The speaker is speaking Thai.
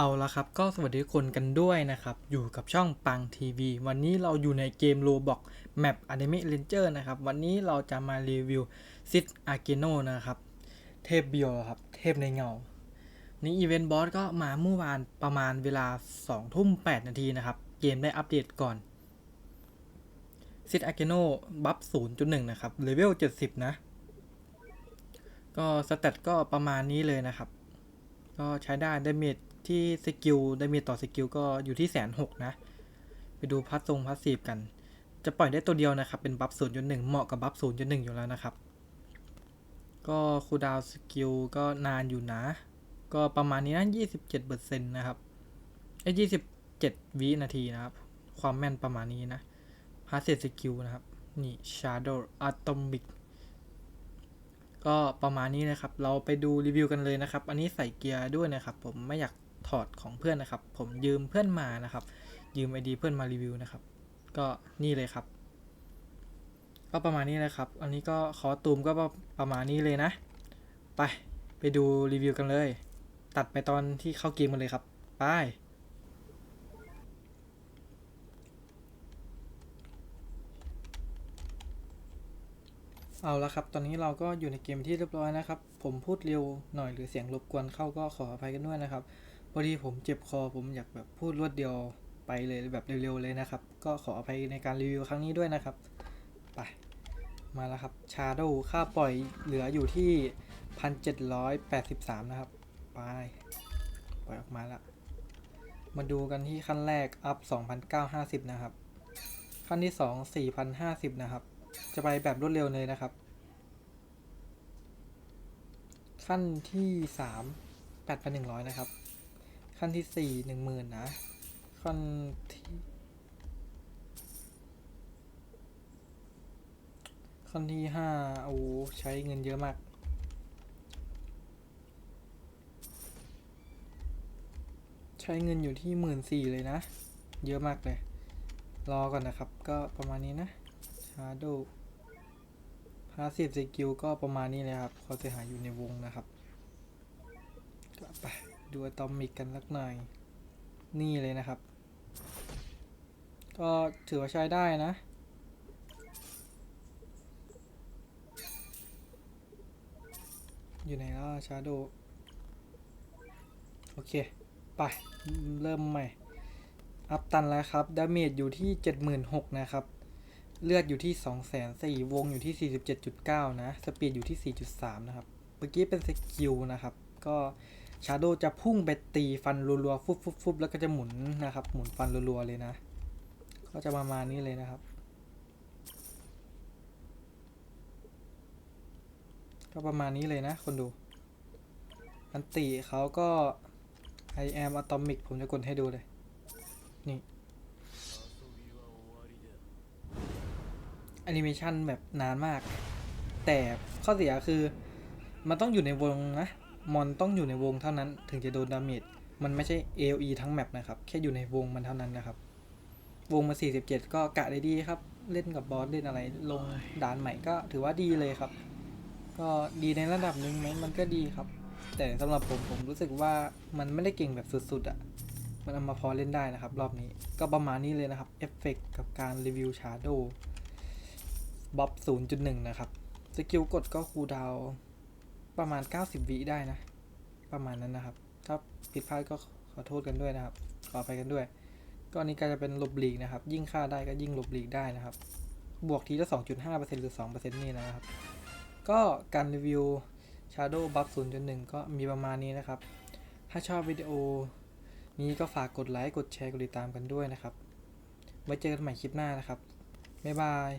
เอาละครับ ก็สวัสดีทุกคนกันด้วยนะครับ อยู่กับช่องปังทีวีวันนี้เราอยู่ในเกมโ o บอกแมปอนิเมะเลนเจอร์นะครับ วันนี้เราจะมารีวิวซิดอาเกโนนะครับ เทพเบียวครับ เทพในเงา นี่อีเวนต์บอสก็มาเมื่อวานประมาณเวลา2ทุ่ม8นาทีนะครับ เกมได้อัปเดตก่อนซิดอาเกโนบัฟ0.1 นะครับเลเวล 70 นะ ก็สเตตก็ประมาณนี้เลยนะครับ ก็ใช้ได้ไดาเมจ ที่สกิลดาเมจต่อสกิลก็อยู่ที่แสนหกนะ ไปดูพัสทรงพัสซีฟกัน จะปล่อยได้ตัวเดียวนะครับ เป็นบัฟศูนย์จุดหนึ่งเหมาะกับบัฟศูนย์จุดหนึ่งอยู่แล้วนะครับ ก็คูดาวสกิลก็นานอยู่นะ ก็ประมาณนี้นะยี่สิบเจ็ดเปอร์เซ็นต์นะครับไอ้ยี่สิบเจ็ดวินาทีนะครับ ความแม่นประมาณนี้นะพาสเซสกิลนะครับ นี่ Shadow Atomic ก็ประมาณนี้นะครับ เราไปดูรีวิวกันเลยนะครับ อันนี้ใส่เกียร์ด้วยนะครับ ผมไม่อยาก ถอดของเพื่อนนะครับ ผมยืมเพื่อนมานะครับ ยืมไอดีเพื่อนมารีวิวนะครับ ก็นี่เลยครับ ก็ประมาณนี้นะครับ อันนี้ก็คอตูมก็ประมาณนี้เลยนะ ไปไปดูรีวิวกันเลย ตัดไปตอนที่เข้าเกมกันเลยครับไปเอาละครับ ตอนนี้เราก็อยู่ในเกมที่เรียบร้อยนะครับ ผมพูดเร็วหน่อยหรือเสียงรบกวนเข้าก็ขออภัยกันด้วยนะครับ อดีผมเจ็บคอผมอยากแบบพูดรวดเดียวไปเลยแบบเร็วๆเลยนะครับ ก็ขออภัยในการรีวิวครั้งนี้ด้วยนะครับ ไป มาแล้วครับชาโดค่าปล่อยเหลืออยู่ที่ 1783 นะครับ ไป ปล่อยออกมาละมาดูกันที่ขั้นแรก อัพ 2,950 นะครับ ขั้นที่ 2 4,050 นะครับ จะไปแบบรวดเร็วเลยนะครับ ขั้นที่สามแปดพันหนึ่งร้อยนะครับ ขั้นที่สี่หนึ่งหมื่นนะ ขั้นที่ขั้นที่ห้าโอ้ใช้เงินเยอะมาก ใช้เงินอยู่ที่หมื่นสี่เลยนะ เยอะมากเลย รอก่อนนะครับ ก็ประมาณนี้นะ Shadow พาสซีฟสกิลก็ประมาณนี้เลยครับเขาจะหาอยู่ในวงนะครับก็ไป ดูอะตอมิกกันสักหน่อย นี่เลยนะครับ ก็ถือว่าใช้ได้นะ อยู่ไหนแล้วชาโดโอเค ไป เริ่มใหม่ อัพตันแล้วครับ ดาเมจอยู่ที่ 76,000 นะครับ เลือดอยู่ที่2 4 0 0 0วงอยู่ที่ 47.9 นะ สปีดอยู่ที่ 4.3 นะครับ เมื่อกี้เป็นสกิลนะครับ ก็ ชาโดจะพุ่งไปตีฟันรัวๆ ฟุบฟุบฟุบแล้วก็จะหมุนนะครับ หมุนฟันรัวๆ เลยนะ ก็จะประมาณนี้เลยนะครับ ก็ประมาณนี้เลยนะ คนดู อันติเขาก็ I am atomic ผมจะกดให้ดูเลย นี่แอนิเมชันแบบนานมาก แต่ข้อเสียคือ มันต้องอยู่ในวงนะ มอนต้องอยู่ในวงเท่านั้นถึงจะโดนดาเมจ มันไม่ใช่ AOE ทั้งแมปนะครับ แค่อยู่ในวงมันเท่านั้นนะครับ วงมา 47 ก็กะได้ดีครับ เล่นกับบอสเล่นอะไร ลงด่านใหม่ก็ถือว่าดีเลยครับ ก็ดีในระดับหนึ่งไหมมันก็ดีครับ แต่สำหรับผมผมรู้สึกว่ามันไม่ได้เก่งแบบสุดๆอะ่ะ มันเอามาพอเล่นได้นะครับ รอบนี้ ก็ประมาณนี้เลยนะครับเอฟเฟกกับการรีวิวชาร์โดบ๊อบ0.1 นะครับ สกิลกดก็คูลดาว ประมาณ 90 วิได้นะ ประมาณนั้นนะครับ ถ้าผิดพลาดก็ขอโทษกันด้วยนะครับ ขออภัยกันด้วย ก็อันนี้ก็จะเป็นลบหลีกนะครับ ยิ่งค่าได้ก็ยิ่งลบหลีกได้นะครับ บวกทีละ 2.5%หรือ 2%นี่นะครับ ก็การรีวิว Shadow Buff 0.1 ก็มีประมาณนี้นะครับ ถ้าชอบวิดีโอนี้ก็ฝากกดไลค์ กดแชร์ กดติดตามกันด้วยนะครับ ไว้เจอกันใหม่คลิปหน้านะครับ บ๊ายบาย